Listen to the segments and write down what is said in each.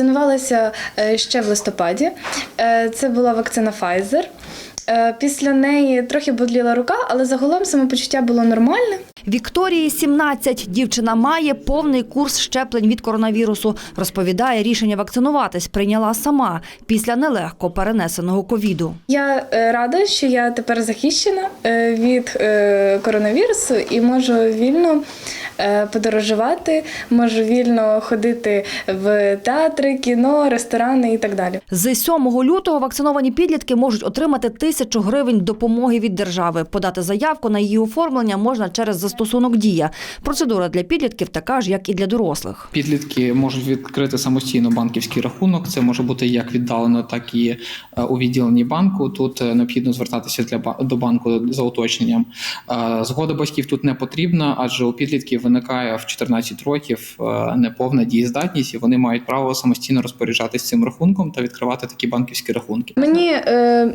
Вакцинувалася е, ще в листопаді. Е, Це була вакцина Pfizer. Е, Після неї трохи боліла рука, але загалом самопочуття було нормальне. Вікторії 17. Дівчина має повний курс щеплень від коронавірусу. Розповідає, рішення вакцинуватись прийняла сама після нелегко перенесеного ковіду. Я е, рада, що я тепер захищена е, від е, коронавірусу і можу вільно подорожувати, можу вільно ходити в театри, кіно, ресторани і так далі. З 7 лютого вакциновані підлітки можуть отримати тисячу гривень допомоги від держави. Подати заявку на її оформлення можна через застосунок Дія. Процедура для підлітків така ж, як і для дорослих. Підлітки можуть відкрити самостійно банківський рахунок. Це може бути як віддалено, так і е, у відділенні банку. Тут е, необхідно звертатися для ба- до банку за уточненням. Е, Згода батьків тут не потрібна, адже у підлітків виникає в 14 років неповна дієздатність, і вони мають право самостійно розпоряджатися цим рахунком та відкривати такі банківські рахунки. Мені е,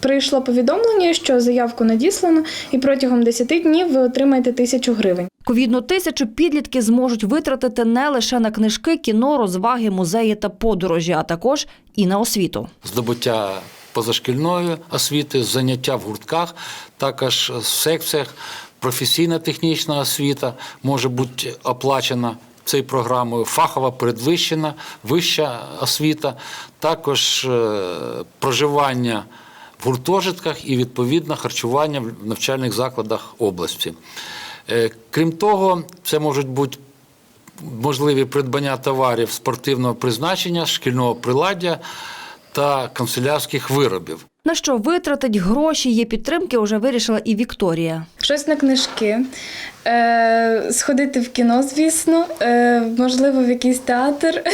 прийшло повідомлення, що заявку надіслано, і протягом 10 днів ви отримаєте тисячу гривень. Ковідну тисячу підлітки зможуть витратити не лише на книжки, кіно, розваги, музеї та подорожі, а також і на освіту. здобуття позашкільної освіти, заняття в гуртках, також в секціях, професійна технічна освіта може бути оплачена цією програмою, фахова передвищена, вища освіта, також е, проживання гуртожитках і відповідно харчування в навчальних закладах області. Е, Крім того, це можуть бути можливі придбання товарів спортивного призначення, шкільного приладдя та канцелярських виробів. На що витратить гроші є підтримки, вже вирішила і Вікторія. Щось на книжки, е, сходити в кіно, звісно, е, можливо, в якийсь театр.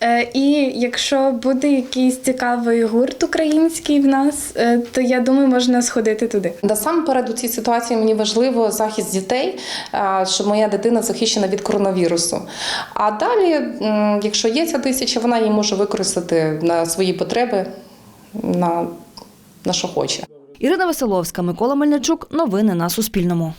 Е, і якщо буде якийсь цікавий гурт український в нас, е, то я думаю, можна сходити туди. Насамперед у цій ситуації мені важливо захист дітей, а, щоб моя дитина захищена від коронавірусу. А далі, якщо є ця тисяча, вона її може використати на свої потреби, на, на що хоче. Ірина Василовська, Микола Мельничук. Новини на Суспільному.